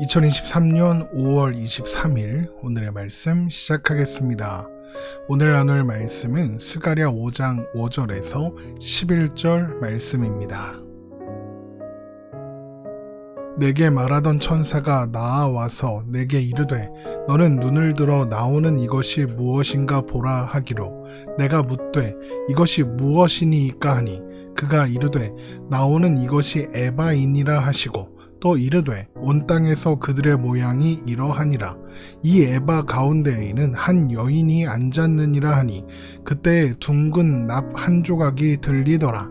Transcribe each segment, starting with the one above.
2023년 5월 23일 오늘의 말씀 시작하겠습니다. 오늘 나눌 말씀은 스가랴 5장 5절에서 11절 말씀입니다. 내게 말하던 천사가 나아와서 내게 이르되 너는 눈을 들어 나오는 이것이 무엇인가 보라 하기로 내가 묻되 이것이 무엇이니이까 하니 그가 이르되 나오는 이것이 에바이니라 하시고 또 이르되 온 땅에서 그들의 모양이 이러하니라 이 에바 가운데에는 한 여인이 앉았느니라 하니 그때에 둥근 납 한 조각이 들리더라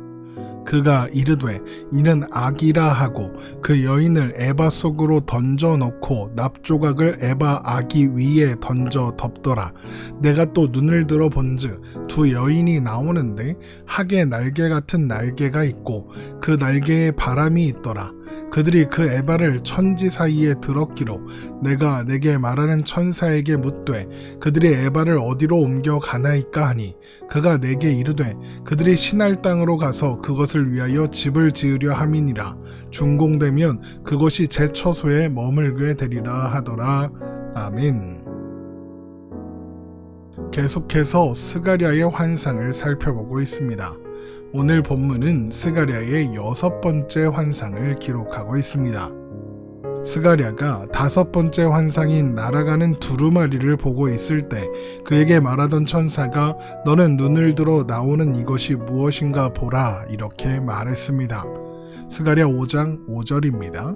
그가 이르되 이는 악이라 하고 그 여인을 에바 속으로 던져 놓고 납조각을 에바 아기 위에 던져 덮더라. 내가 또 눈을 들어 본즉 두 여인이 나오는데 학의 날개 같은 날개가 있고 그 날개에 바람이 있더라. 그들이 그 에바를 천지 사이에 들었기로 내가 내게 말하는 천사에게 묻되 그들이 에바를 어디로 옮겨 가나이까 하니 그가 내게 이르되 그들이 신할 땅으로 가서 그것을 위하여 집을 지으려 함이니라. 준공되면 그것이 제 처소에 머물게 되리라 하더라. 아멘. 계속해서 스가랴의 환상을 살펴보고 있습니다. 오늘 본문은 스가랴의 여섯 번째 환상을 기록하고 있습니다. 스가랴가 다섯 번째 환상인 날아가는 두루마리를 보고 있을 때 그에게 말하던 천사가 너는 눈을 들어 나오는 이것이 무엇인가 보라 이렇게 말했습니다. 스가랴 5장 5절입니다.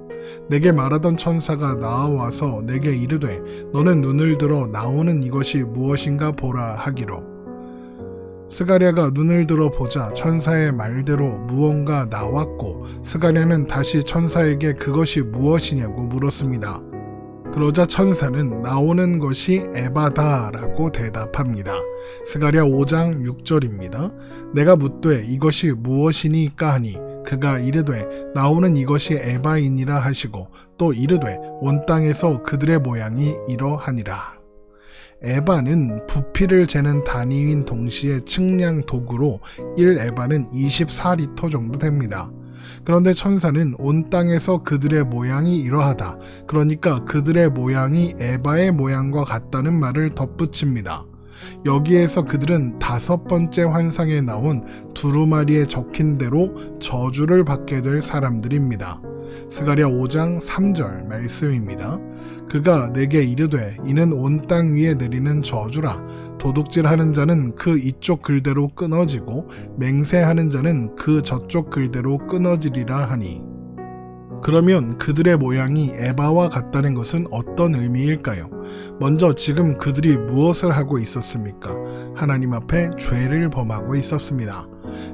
내게 말하던 천사가 나와서 내게 이르되 너는 눈을 들어 나오는 이것이 무엇인가 보라 하기로 스가랴가 눈을 들어 보자 천사의 말대로 무언가 나왔고 스가랴는 다시 천사에게 그것이 무엇이냐고 물었습니다. 그러자 천사는 나오는 것이 에바다라고 대답합니다. 스가랴 5장 6절입니다. 내가 묻되 이것이 무엇이니까 하니 그가 이르되 나오는 이것이 에바이니라 하시고 또 이르되 온 땅에서 그들의 모양이 이러하니라. 에바는 부피를 재는 단위인 동시에 측량 도구로 1에바는 24리터 정도 됩니다. 그런데 천사는 온 땅에서 그들의 모양이 이러하다. 그러니까 그들의 모양이 에바의 모양과 같다는 말을 덧붙입니다. 여기에서 그들은 다섯 번째 환상에 나온 두루마리에 적힌 대로 저주를 받게 될 사람들입니다. 스가랴 5장 3절 말씀입니다. 그가 내게 이르되 이는 온 땅 위에 내리는 저주라 도둑질하는 자는 그 이쪽 글대로 끊어지고 맹세하는 자는 그 저쪽 글대로 끊어지리라 하니 그러면 그들의 모양이 에바와 같다는 것은 어떤 의미일까요? 먼저 지금 그들이 무엇을 하고 있었습니까? 하나님 앞에 죄를 범하고 있었습니다.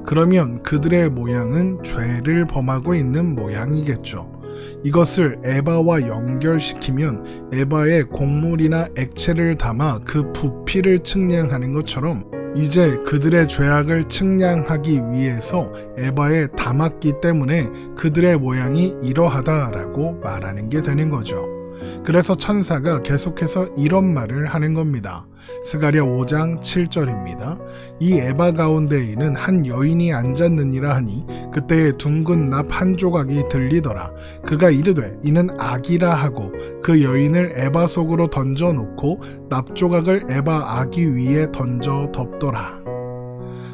그러면 그들의 모양은 죄를 범하고 있는 모양이겠죠. 이것을 에바와 연결시키면 에바의 곡물이나 액체를 담아 그 부피를 측량하는 것처럼 이제 그들의 죄악을 측량하기 위해서 에바에 담았기 때문에 그들의 모양이 이러하다라고 말하는 게 되는 거죠. 그래서 천사가 계속해서 이런 말을 하는 겁니다. 스가랴 5장 7절입니다. 이 에바 가운데에는 한 여인이 앉았느니라 하니 그때에 둥근 납 한 조각이 들리더라. 그가 이르되 이는 악이라 하고 그 여인을 에바 속으로 던져 놓고 납 조각을 에바 아기 위에 던져 덮더라.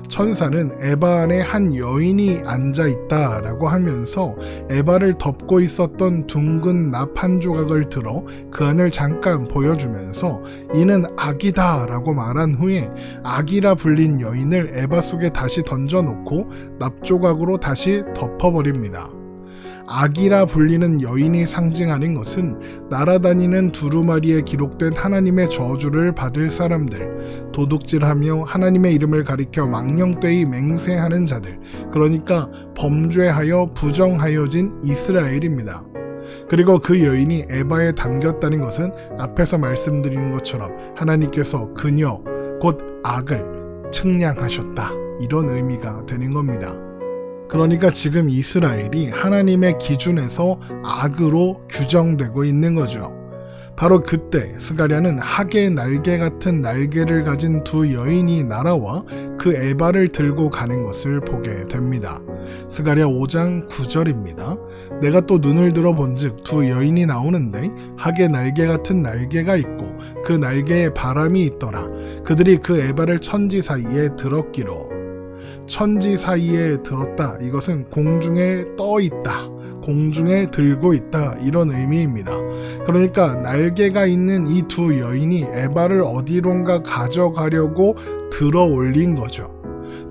천사는 에바 안에 한 여인이 앉아 있다 라고 하면서 에바를 덮고 있었던 둥근 납 한 조각을 들어 그 안을 잠깐 보여주면서 이는 악이다 라고 말한 후에 악이라 불린 여인을 에바 속에 다시 던져놓고 납 조각으로 다시 덮어버립니다. 악이라 불리는 여인이 상징하는 것은 날아다니는 두루마리에 기록된 하나님의 저주를 받을 사람들, 도둑질하며 하나님의 이름을 가리켜 망령되이 맹세하는 자들, 그러니까 범죄하여 부정하여진 이스라엘입니다. 그리고 그 여인이 에바에 담겼다는 것은 앞에서 말씀드린 것처럼 하나님께서 그녀, 곧 악을 측량하셨다. 이런 의미가 되는 겁니다. 그러니까 지금 이스라엘이 하나님의 기준에서 악으로 규정되고 있는 거죠. 바로 그때 스가랴는 학의 날개 같은 날개를 가진 두 여인이 날아와 그 에바를 들고 가는 것을 보게 됩니다. 스가랴 5장 9절입니다. 내가 또 눈을 들어 본즉 두 여인이 나오는데 하게 날개 같은 날개가 있고 그 날개에 바람이 있더라. 그들이 그 에바를 천지 사이에 들었기로. 천지 사이에 들었다. 이것은 공중에 떠 있다. 공중에 들고 있다. 이런 의미입니다. 그러니까 날개가 있는 이 두 여인이 에바를 어디론가 가져가려고 들어 올린 거죠.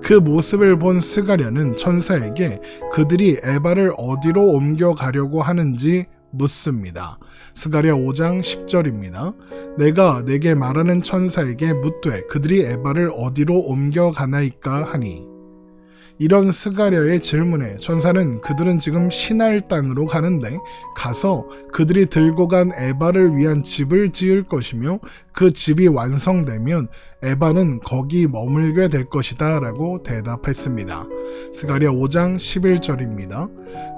그 모습을 본 스가랴는 천사에게 그들이 에바를 어디로 옮겨가려고 하는지 묻습니다. 스가랴 5장 10절입니다. 내가 내게 말하는 천사에게 묻되 그들이 에바를 어디로 옮겨가나이까 하니 이런 스가랴의 질문에 천사는 그들은 지금 신할 땅으로 가는데 가서 그들이 들고 간 에바를 위한 집을 지을 것이며 그 집이 완성되면 에바는 거기 머물게 될 것이다 라고 대답했습니다. 스가랴 5장 11절입니다.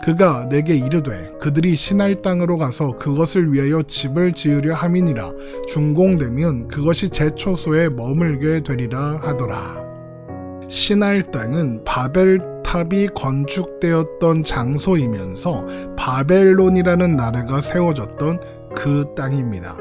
그가 내게 이르되 그들이 신할 땅으로 가서 그것을 위하여 집을 지으려 함이니라 준공되면 그것이 제 초소에 머물게 되리라 하더라. 신할 땅은 바벨탑이 건축되었던 장소이면서 바벨론이라는 나라가 세워졌던 그 땅입니다.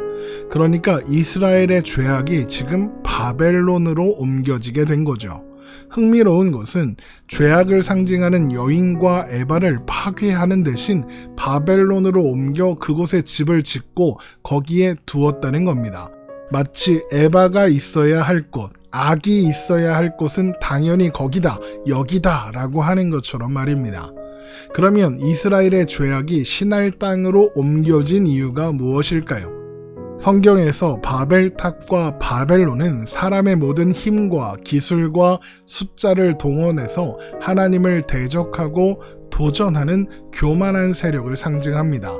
그러니까 이스라엘의 죄악이 지금 바벨론으로 옮겨지게 된 거죠. 흥미로운 것은 죄악을 상징하는 여인과 에바를 파괴하는 대신 바벨론으로 옮겨 그곳에 집을 짓고 거기에 두었다는 겁니다. 마치 에바가 있어야 할 곳, 악이 있어야 할 곳은 당연히 거기다, 여기다 라고 하는 것처럼 말입니다. 그러면 이스라엘의 죄악이 신할 땅으로 옮겨진 이유가 무엇일까요? 성경에서 바벨탑과 바벨론은 사람의 모든 힘과 기술과 숫자를 동원해서 하나님을 대적하고 도전하는 교만한 세력을 상징합니다.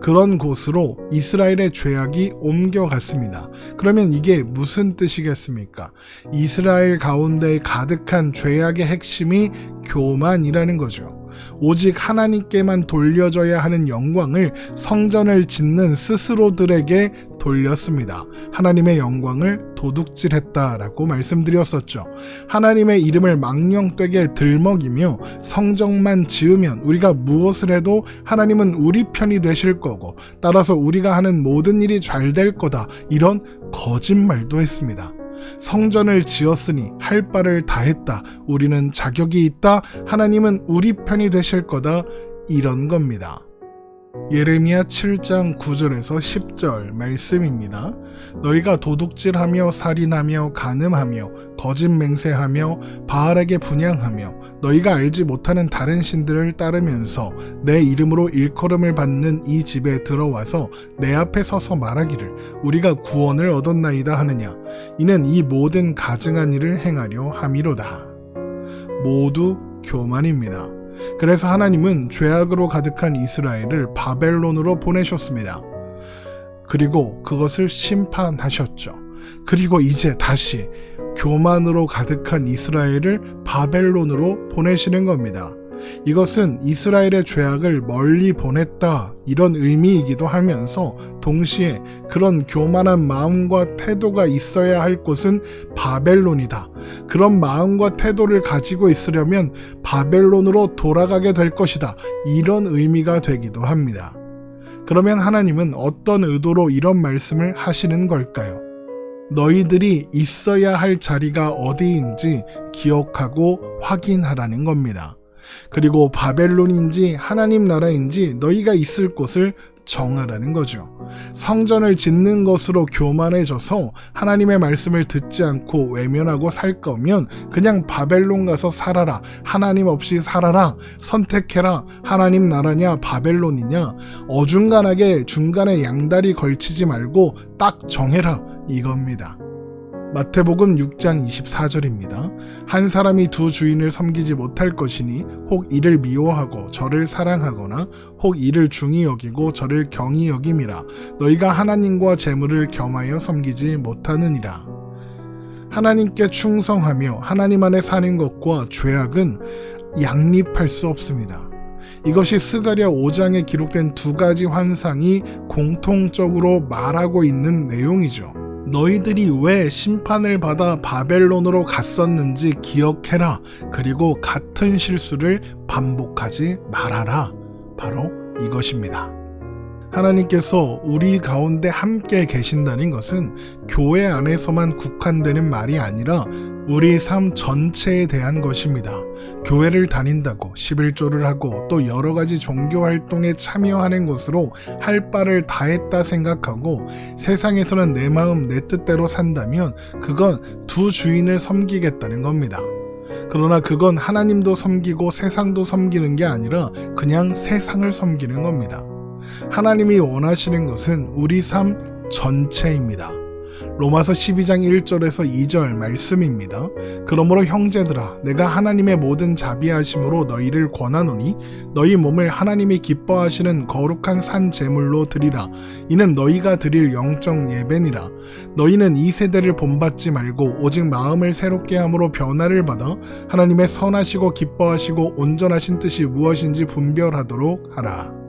그런 곳으로 이스라엘의 죄악이 옮겨갔습니다. 그러면 이게 무슨 뜻이겠습니까? 이스라엘 가운데 가득한 죄악의 핵심이 교만이라는 거죠. 오직 하나님께만 돌려져야 하는 영광을 성전을 짓는 스스로들에게 돌렸습니다. 하나님의 영광을 도둑질했다라고 말씀드렸었죠. 하나님의 이름을 망령되게 들먹이며 성정만 지으면 우리가 무엇을 해도 하나님은 우리 편이 되실 거고 따라서 우리가 하는 모든 일이 잘 될 거다. 이런 거짓말도 했습니다. 성전을 지었으니 할 바를 다 했다. 우리는 자격이 있다. 하나님은 우리 편이 되실 거다. 이런 겁니다. 예레미야 7장 9절에서 10절 말씀입니다. 너희가 도둑질하며 살인하며 간음하며 거짓 맹세하며 바알에게 분양하며 너희가 알지 못하는 다른 신들을 따르면서 내 이름으로 일컬음을 받는 이 집에 들어와서 내 앞에 서서 말하기를 우리가 구원을 얻었나이다 하느냐 이는 이 모든 가증한 일을 행하려 함이로다. 모두 교만입니다. 그래서 하나님은 죄악으로 가득한 이스라엘을 바벨론으로 보내셨습니다. 그리고 그것을 심판하셨죠. 그리고 이제 다시 교만으로 가득한 이스라엘을 바벨론으로 보내시는 겁니다. 이것은 이스라엘의 죄악을 멀리 보냈다 이런 의미이기도 하면서 동시에 그런 교만한 마음과 태도가 있어야 할 곳은 바벨론이다. 그런 마음과 태도를 가지고 있으려면 바벨론으로 돌아가게 될 것이다. 이런 의미가 되기도 합니다. 그러면 하나님은 어떤 의도로 이런 말씀을 하시는 걸까요? 너희들이 있어야 할 자리가 어디인지 기억하고 확인하라는 겁니다. 그리고 바벨론인지 하나님 나라인지 너희가 있을 곳을 정하라는 거죠. 성전을 짓는 것으로 교만해져서 하나님의 말씀을 듣지 않고 외면하고 살 거면 그냥 바벨론 가서 살아라. 하나님 없이 살아라. 선택해라. 하나님 나라냐 바벨론이냐. 어중간하게 중간에 양다리 걸치지 말고 딱 정해라. 이겁니다. 마태복음 6장 24절입니다. 한 사람이 두 주인을 섬기지 못할 것이니 혹 이를 미워하고 저를 사랑하거나 혹 이를 중히 여기고 저를 경히 여김이라 너희가 하나님과 재물을 겸하여 섬기지 못하느니라. 하나님께 충성하며 하나님 안에 사는 것과 죄악은 양립할 수 없습니다. 이것이 스가랴 5장에 기록된 두 가지 환상이 공통적으로 말하고 있는 내용이죠. 너희들이 왜 심판을 받아 바벨론으로 갔었는지 기억해라. 그리고 같은 실수를 반복하지 말아라. 바로 이것입니다. 하나님께서 우리 가운데 함께 계신다는 것은 교회 안에서만 국한되는 말이 아니라 우리 삶 전체에 대한 것입니다. 교회를 다닌다고 11조를 하고 또 여러 가지 종교 활동에 참여하는 것으로 할 바를 다했다 생각하고 세상에서는 내 마음 내 뜻대로 산다면 그건 두 주인을 섬기겠다는 겁니다. 그러나 그건 하나님도 섬기고 세상도 섬기는 게 아니라 그냥 세상을 섬기는 겁니다. 하나님이 원하시는 것은 우리 삶 전체입니다. 로마서 12장 1절에서 2절 말씀입니다. 그러므로 형제들아 내가 하나님의 모든 자비하심으로 너희를 권하노니 너희 몸을 하나님이 기뻐하시는 거룩한 산 제물로 드리라 이는 너희가 드릴 영적 예배니라 너희는 이 세대를 본받지 말고 오직 마음을 새롭게 함으로 변화를 받아 하나님의 선하시고 기뻐하시고 온전하신 뜻이 무엇인지 분별하도록 하라.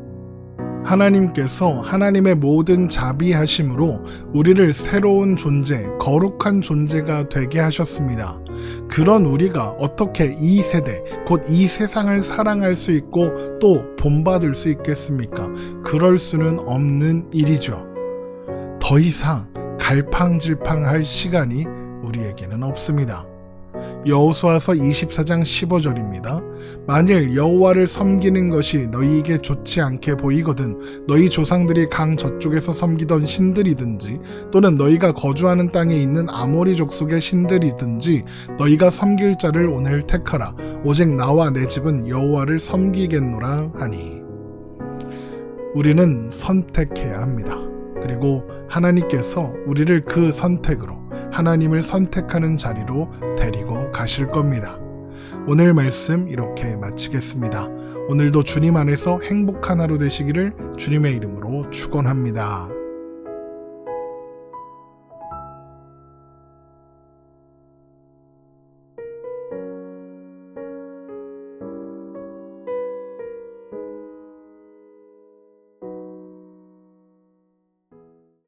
하나님께서 하나님의 모든 자비하심으로 우리를 새로운 존재, 거룩한 존재가 되게 하셨습니다. 그런 우리가 어떻게 이 세대, 곧 이 세상을 사랑할 수 있고 또 본받을 수 있겠습니까? 그럴 수는 없는 일이죠. 더 이상 갈팡질팡 할 시간이 우리에게는 없습니다. 여호수아서 24장 15절입니다. 만일 여호와를 섬기는 것이 너희에게 좋지 않게 보이거든 너희 조상들이 강 저쪽에서 섬기던 신들이든지 또는 너희가 거주하는 땅에 있는 아모리 족속의 신들이든지 너희가 섬길 자를 오늘 택하라 오직 나와 내 집은 여호와를 섬기겠노라 하니 우리는 선택해야 합니다. 그리고 하나님께서 우리를 그 선택으로 하나님을 선택하는 자리로 데리고 가실 겁니다. 오늘 말씀 이렇게 마치겠습니다. 오늘도 주님 안에서 행복한 하루 되시기를 주님의 이름으로 축원합니다.